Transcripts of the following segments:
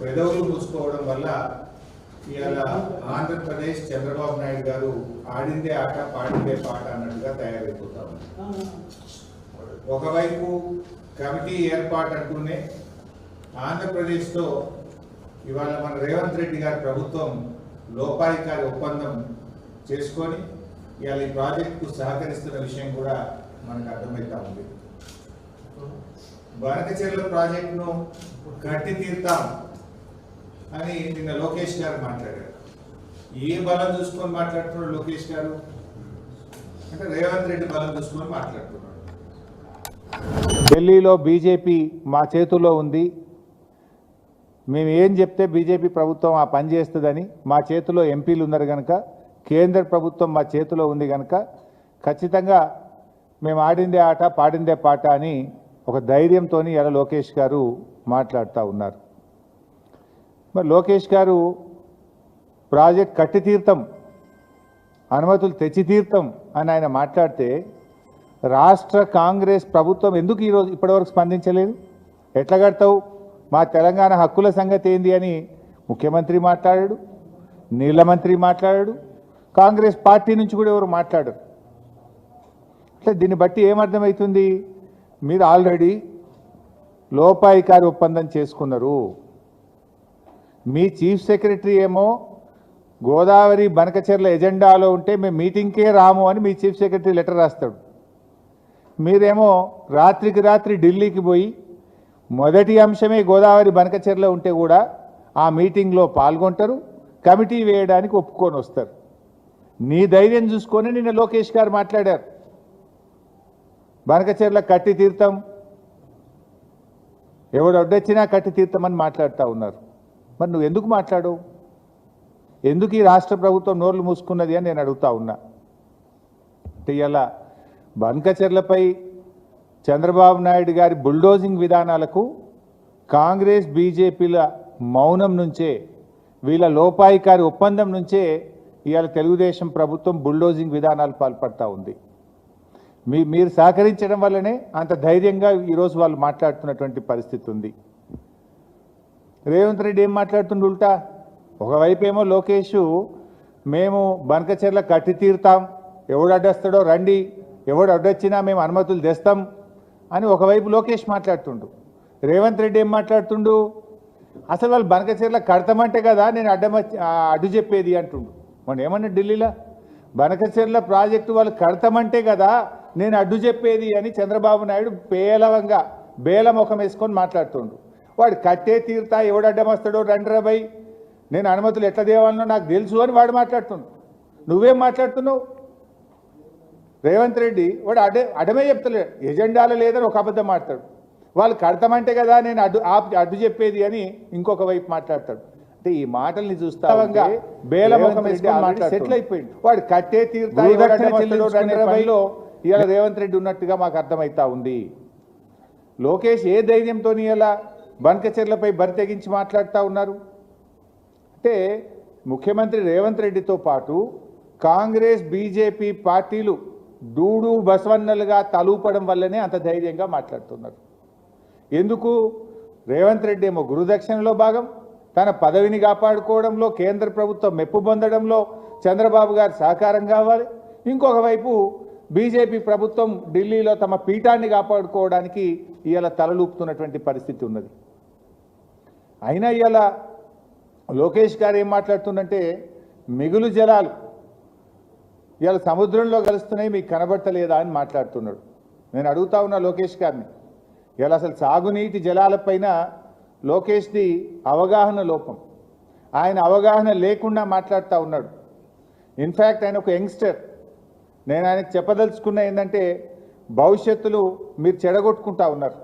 పెదవులు మూసుకోవడం వల్ల ఇవాళ ఆంధ్రప్రదేశ్ చంద్రబాబు నాయుడు గారు ఆడిందే ఆట పాడిందే పాట అన్నట్టుగా తయారైపోతా ఒకవైపు కమిటీ ఏర్పాటు అంటూనే ఆంధ్రప్రదేశ్లో ఇవాళ మన రేవంత్ రెడ్డి గారి ప్రభుత్వం లోపాయికారి ఒప్పందం చేసుకొని ఇవాళ ఈ ప్రాజెక్టుకు సహకరిస్తున్న విషయం కూడా మనకు అర్థమవుతా ఉంది. బనకచెర్ల ప్రాజెక్టును కట్టి తీర్తాం. అని నిన్న లోకేష్ గారు మాట్లాడారు. ఏ బలం చూసుకొని మాట్లాడుతున్నాడు లోకేష్ గారు? అంటే రేవంత్ రెడ్డి బలం చూసుకొని మాట్లాడుతున్నాడు. ఢిల్లీలో బీజేపీ మా చేతుల్లో ఉంది. మేము ఏం చెప్తే బీజేపీ ప్రభుత్వం ఆ పని చేస్తుందని మా చేతిలో ఎంపీలు ఉన్నారు కనుక కేంద్ర ప్రభుత్వం మా చేతిలో ఉంది కనుక ఖచ్చితంగా మేము ఆడిందే ఆట పాడిందే పాట అని ఒక ధైర్యంతో ఇలా లోకేష్ గారు మాట్లాడుతూ ఉన్నారు. మరి లోకేష్ గారు ప్రాజెక్ట్ కట్టి తీర్థం అనుమతులు తెచ్చి తీర్థం అని ఆయన మాట్లాడితే రాష్ట్ర కాంగ్రెస్ ప్రభుత్వం ఎందుకు ఈరోజు ఇప్పటివరకు స్పందించలేదు? ఎట్లా కడతావు? మా తెలంగాణ హక్కుల సంగతి ఏంది అని ముఖ్యమంత్రి మాట్లాడాడు నీళ్ళ మంత్రి మాట్లాడాడు కాంగ్రెస్ పార్టీ నుంచి కూడా ఎవరు మాట్లాడరు. అంటే దీన్ని బట్టి ఏమర్థమవుతుంది? మీరు ఆల్రెడీ లోపాయికారి ఒప్పందం చేసుకున్నారు. మీ చీఫ్ సెక్రటరీ ఏమో గోదావరి బనకచెర్ల ఎజెండాలో ఉంటే మేము మీటింగ్కే రాము అని మీ చీఫ్ సెక్రటరీ లెటర్ రాస్తాడు. మీరేమో రాత్రికి రాత్రి ఢిల్లీకి పోయి మొదటి అంశమే గోదావరి బనకచెర్ల ఉంటే కూడా ఆ మీటింగ్లో పాల్గొంటారు కమిటీ వేయడానికి ఒప్పుకొని వస్తారు. నీ ధైర్యం చూసుకొని నిన్న లోకేష్ గారు మాట్లాడారు. బనకచెర్ల కట్టి తీర్థం ఎవడొడ్డొచ్చినా కట్టి తీర్థం అని మాట్లాడుతూ ఉన్నారు. మరి నువ్వు ఎందుకు మాట్లాడవు? ఎందుకు ఈ రాష్ట్ర ప్రభుత్వం నోర్లు మూసుకున్నది అని నేను అడుగుతా ఉన్నా. అంటే ఇలా బంకచెర్లపై చంద్రబాబు నాయుడు గారి బుల్డోజింగ్ విధానాలకు కాంగ్రెస్ బీజేపీల మౌనం నుంచే వీళ్ళ లోపాయికారి ఒప్పందం నుంచే ఇవాళ తెలుగుదేశం ప్రభుత్వం బుల్డోజింగ్ విధానాలు పాల్పడతా ఉంది. మీ మీరు సహకరించడం వల్లనే అంత ధైర్యంగా ఈరోజు వాళ్ళు మాట్లాడుతున్నటువంటి పరిస్థితి ఉంది. రేవంత్ రెడ్డి ఏం మాట్లాడుతుండు ఉల్టా? ఒకవైపు ఏమో లోకేష్ మేము బనకచెర్ల కట్టి తీరుతాం ఎవడు అడ్డొస్తాడో రండి ఎవడు అడ్డొచ్చినా మేము అనుమతులు తెస్తాం అని ఒకవైపు లోకేష్ మాట్లాడుతుండు. రేవంత్ రెడ్డి ఏం మాట్లాడుతుండు? అసలు వాళ్ళు బనకచెర్ల కడతామంటే కదా నేను అడ్డం అడ్డు చెప్పేది అంటుండు. మనం ఏమన్నా ఢిల్లీలో? బనకచెర్ల ప్రాజెక్టు వాళ్ళు కడతామంటే కదా నేను అడ్డు చెప్పేది అని చంద్రబాబు నాయుడు పేలవంగా బేల ముఖం వేసుకొని మాట్లాడుతుండు. వాడు కట్టే తీరుతా ఎవడు అడ్డం వస్తాడో రండి బై నేను అనుమతులు ఎట్లా దేవాలనో నాకు తెలుసు అని వాడు మాట్లాడుతుండు నువ్వేం మాట్లాడుతున్నావు? రేవంత్ రెడ్డి వాడు అడ్డే అడమే చెప్తలేడు. ఎజెండాలో లేదని ఒక అబద్ధం మాట్లాడు వాళ్ళు కడతామంటే కదా నేను అడ్డు అడ్డు చెప్పేది అని ఇంకొక వైపు మాట్లాడతాడు. అంటే ఈ మాటల్ని చూస్తా ఉంటే బేలముఖం వేసుకొని మాట్లాడు సెటిల్ అయిపోయింది వాడు కట్టే తీరుతా ఎవడు అడ్డం వస్తాడో రండి రా బైలో ఇవాళ రేవంత్ రెడ్డి ఉన్నట్టుగా మాకు అర్థమవుతా ఉంది. లోకేష్ ఏ ధైర్యంతో ఇలా బంకచెర్లపై బరి తెగించి మాట్లాడుతూ ఉన్నారు. అంటే ముఖ్యమంత్రి రేవంత్ రెడ్డితో పాటు కాంగ్రెస్ బీజేపీ పార్టీలు డూడు బసవన్నలుగా తలూపడం వల్లనే అంత ధైర్యంగా మాట్లాడుతున్నారు. ఎందుకు? రేవంత్ రెడ్డి ఏమో గురుదక్షిణలో భాగం. తన పదవిని కాపాడుకోవడంలో కేంద్ర ప్రభుత్వం మెప్పు పొందడంలో చంద్రబాబు గారు సహకారం కావాలి. ఇంకొక వైపు బీజేపీ ప్రభుత్వం ఢిల్లీలో తమ పీఠాన్ని కాపాడుకోవడానికి ఇవాళ తలలూపుతున్నటువంటి పరిస్థితి ఉన్నది. అయినా ఇవాళ లోకేష్ గారు ఏం మాట్లాడుతుందంటే మిగులు జలాలు ఇవాళ సముద్రంలో కలుస్తున్నాయి మీకు కనబడతలేదా అని మాట్లాడుతున్నాడు. నేను అడుగుతా ఉన్నా లోకేష్ గారిని ఇవాళ అసలు సాగునీటి జలాలపైన లోకేష్ది అవగాహన లోపం. ఆయన అవగాహన లేకుండా మాట్లాడుతూ ఉన్నాడు. ఇన్ఫ్యాక్ట్ ఆయన ఒక యంగ్స్టర్. నేను ఆయనకు చెప్పదలుచుకున్న ఏంటంటే భవిష్యత్తులో మీరు చెడగొట్టుకుంటా ఉన్నారు.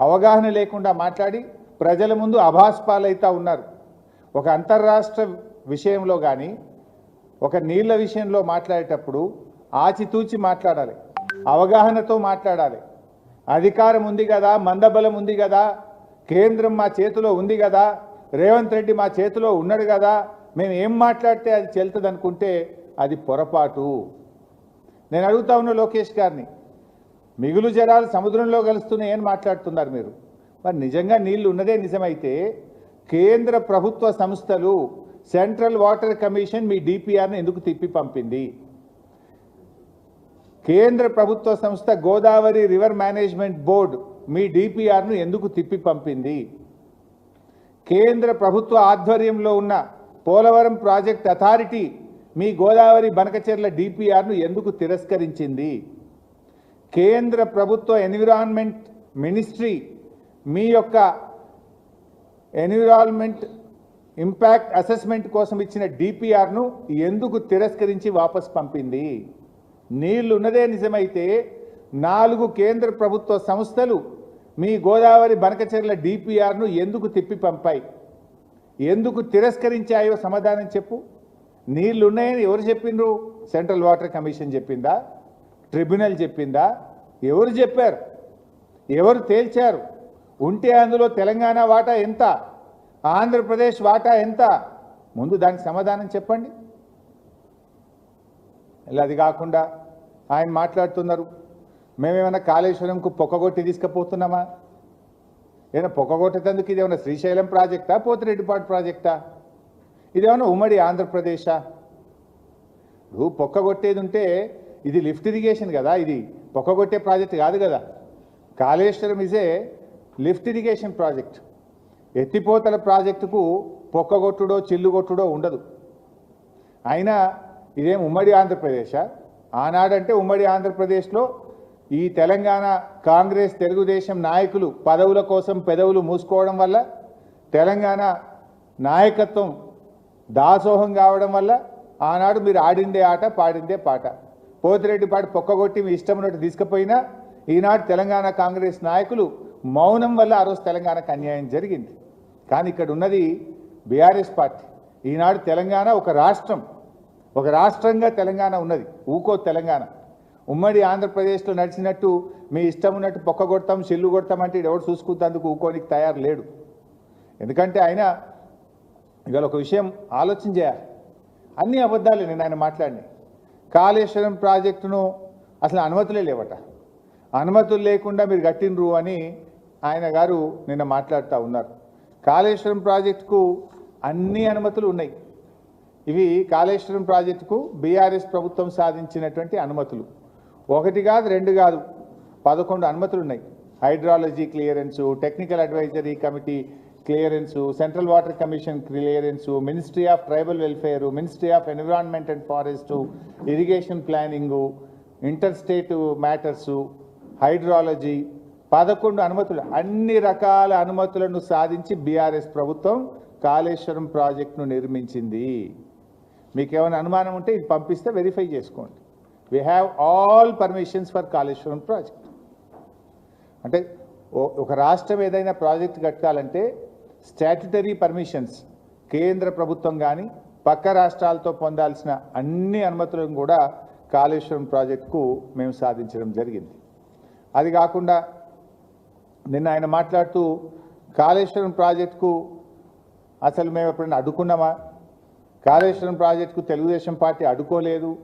అవగాహన లేకుండా మాట్లాడి ప్రజల ముందు అభాస్పాలైతా ఉన్నారు. ఒక అంతర్రాష్ట్ర విషయంలో కానీ ఒక నీళ్ళ విషయంలో మాట్లాడేటప్పుడు ఆచితూచి మాట్లాడాలి. అవగాహనతో మాట్లాడాలి. అధికారం ఉంది కదా మందబలం ఉంది కదా కేంద్రం మా చేతిలో ఉంది కదా రేవంత్ రెడ్డి మా చేతిలో ఉన్నాడు కదా మేము ఏం మాట్లాడితే అది చెల్తుంది అనుకుంటే అది పొరపాటు. నేను అడుగుతా ఉన్న లోకేష్ గారిని మిగులు జలాలు సముద్రంలో కలుస్తూనే మాట్లాడుతున్నారు మీరు. మరి నిజంగా నీళ్ళు ఉన్నదే నిజమైతే కేంద్ర ప్రభుత్వ సంస్థలు సెంట్రల్ వాటర్ కమిషన్ మీ డిపిఆర్ను ఎందుకు తిప్పి పంపింది? కేంద్ర ప్రభుత్వ సంస్థ గోదావరి రివర్ మేనేజ్మెంట్ బోర్డు మీ డిపిఆర్ను ఎందుకు తిప్పి పంపింది? కేంద్ర ప్రభుత్వ ఆధ్వర్యంలో ఉన్న పోలవరం ప్రాజెక్ట్ అథారిటీ మీ గోదావరి బనకచెర్ల డిపిఆర్ను ఎందుకు తిరస్కరించింది? కేంద్ర ప్రభుత్వ ఎన్విరాన్మెంట్ మినిస్ట్రీ మీ యొక్క ఎన్విరాన్మెంట్ ఇంపాక్ట్ అసెస్మెంట్ కోసం ఇచ్చిన డిపిఆర్ను ఎందుకు తిరస్కరించి వాపస్ పంపింది? నీళ్ళున్నదే నిజమైతే నాలుగు కేంద్ర ప్రభుత్వ సంస్థలు మీ గోదావరి బనకచెర్ల డిపిఆర్ను ఎందుకు తిప్పి పంపాయి? ఎందుకు తిరస్కరించాయో సమాధానం చెప్పు. నీళ్ళున్నాయని ఎవరు చెప్పిండ్రు? సెంట్రల్ వాటర్ కమిషన్ చెప్పిందా? ట్రిబ్యునల్ చెప్పిందా? ఎవరు చెప్పారు? ఎవరు తేల్చారు? ఉంటే అందులో తెలంగాణ వాటా ఎంత? ఆంధ్రప్రదేశ్ వాటా ఎంత? ముందు దానికి సమాధానం చెప్పండి. ఇలా అది కాకుండా ఆయన మాట్లాడుతున్నారు. మేమేమైనా కాళేశ్వరంకు పొక్కగొట్టి తీసుకుపోతున్నామా? ఏమైనా పొక్కగొట్టేందుకు ఇది ఏమైనా శ్రీశైలం ప్రాజెక్టా పోతిరెడ్డిపాటు ప్రాజెక్టా? ఇదేమైనా ఉమ్మడి ఆంధ్రప్రదేశా? ఇప్పుడు పొక్కగొట్టేది ఉంటే ఇది లిఫ్ట్ ఇరిగేషన్ కదా ఇది. పొక్కగొట్టే ప్రాజెక్ట్ కాదు కదా. కాళేశ్వరం ఇజే లిఫ్ట్ ఇరిగేషన్ ప్రాజెక్ట్. ఎత్తిపోతల ప్రాజెక్టుకు పొక్కగొట్టుడో చిల్లుగొట్టుడో ఉండదు. అయినా ఇదేం ఉమ్మడి ఆంధ్రప్రదేశా? ఆనాడంటే ఉమ్మడి ఆంధ్రప్రదేశ్లో ఈ తెలంగాణ కాంగ్రెస్ తెలుగుదేశం నాయకులు పదవుల కోసం పెదవులు మూసుకోవడం వల్ల తెలంగాణ నాయకత్వం దాసోహం కావడం వల్ల ఆనాడు మీరు ఆడిందే ఆట పాడిందే పాట. పోతిరెడ్డి పాట పొక్కగొట్టి మీ ఇష్టం ఉన్నట్టు తీసుకుపోయినా ఈనాడు తెలంగాణ కాంగ్రెస్ నాయకులు మౌనం వల్ల ఆ రోజు తెలంగాణకు అన్యాయం జరిగింది. కానీ ఇక్కడ ఉన్నది బీఆర్ఎస్ పార్టీ. ఈనాడు తెలంగాణ ఒక రాష్ట్రం. ఒక రాష్ట్రంగా తెలంగాణ ఉన్నది. ఊకో తెలంగాణ. ఉమ్మడి ఆంధ్రప్రదేశ్లో నడిచినట్టు మీ ఇష్టం ఉన్నట్టు పొక్క కొడతాం చెల్లు కొడతాం అంటే ఎవరు చూసుకుంటేందుకు ఊకోనికి తయారు లేడు. ఎందుకంటే ఆయన ఇవాళ ఒక విషయం ఆలోచన చేయాలి. అన్ని అబద్ధాలే నేను ఆయన మాట్లాడినాయి కాళేశ్వరం ప్రాజెక్టును అసలు అనుమతులే లేవట. అనుమతులు లేకుండా మీరు కట్టినరు అని ఆయన గారు నిన్న మాట్లాడుతూ ఉన్నారు. కాళేశ్వరం ప్రాజెక్టుకు అన్ని అనుమతులు ఉన్నాయి. ఇవి కాళేశ్వరం ప్రాజెక్టుకు బీఆర్ఎస్ ప్రభుత్వం సాధించినటువంటి అనుమతులు. ఒకటి కాదు రెండు కాదు పదకొండు అనుమతులు ఉన్నాయి. Hydrology clearance technical advisory committee clearance central water commission clearance ministry of tribal welfare ministry of environment and forest irrigation planning inter state matters hydrology పదకొండు అనుమతులు అన్ని రకాల అనుమతులను సాధించి బీఆర్ఎస్ ప్రభుత్వం కాళేశ్వరం ప్రాజెక్టును నిర్మించింది. మీకు ఏమైనా అనుమానం ఉంటే ఇది పంపిస్తే వెరిఫై చేసుకోండి. We have all permissions for Kaleshwaram project. అంటే ఓ- ఒక రాష్ట్రం ఏదైనా ప్రాజెక్ట్ కట్టాలంటే స్టాట్యుటరీ పర్మిషన్స్ కేంద్ర ప్రభుత్వం కానీ పక్క రాష్ట్రాలతో పొందాల్సిన అన్ని అనుమతులను కూడా కాళేశ్వరం ప్రాజెక్టుకు మేము సాధించడం జరిగింది. అది కాకుండా నిన్న ఆయన మాట్లాడుతూ కాళేశ్వరం ప్రాజెక్టుకు అసలు మేము ఎప్పుడైనా అడ్డుకున్నామా? కాళేశ్వరం ప్రాజెక్టుకు తెలుగుదేశం పార్టీ అడ్డుకోలేదు.